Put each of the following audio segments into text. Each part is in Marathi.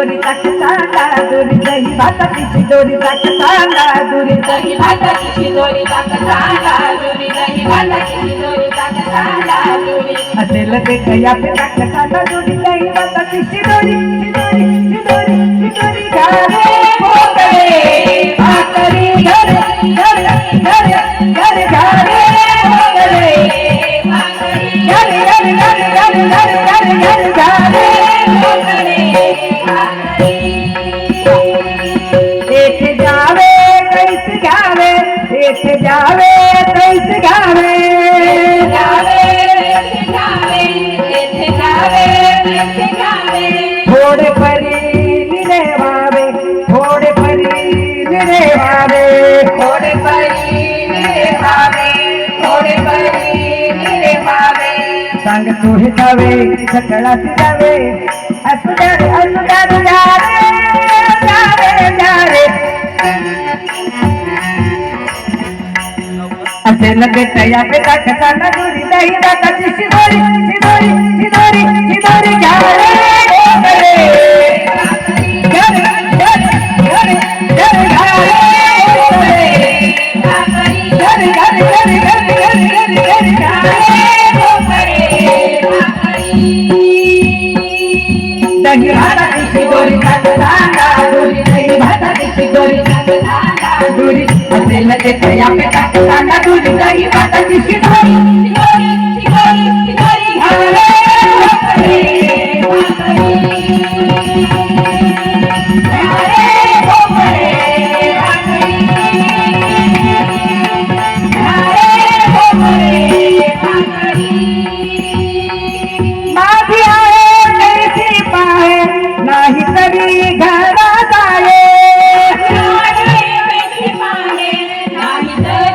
दोरी ताक सांगा दोरी दही भाताची शिदोरी ताक सांगा दोरी दही भाताची शिदोरी ताक सांगा दुरी दही भाताची शिदोरी ताक सांगा दुरी असेल ते कया पे ताक सांगा दोरी दही भाताची शिदोरी शिदोरी शिदोरी शिदोरी घाले जावे तो कैसे गावे तो जावे थोड़े परी मिले बाबे थोड़े परी मिले बाबे थोड़े परी मिले बाबे संग तू जावे सकड़ा सितावे असे लगत या पे टाकताना गोरी नाही दाताची शिदोरी शिदोरी शिदोरी शिदोरी घ्या பதனிச்சு கோரி தாண்டா தூரி தயிர் பதனிச்சு கோரி தாண்டா தூரி செல்ல தெத்தையா பெட்டா தாண்டா தூரி தயிர் பதனிச்சு கோரி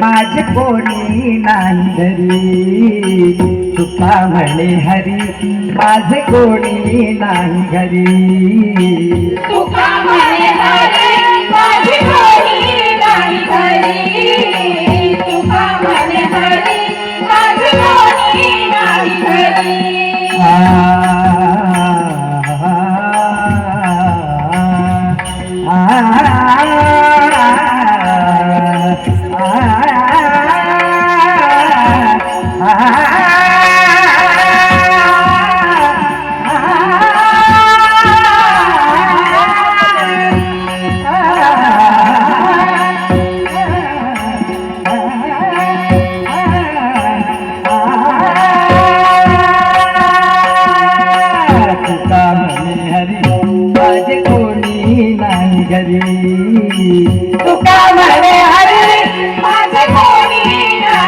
माझे कोणी नांदरी तुका म्हणे हरी माझे कोणी नांदरी तुका म्हणे हरी.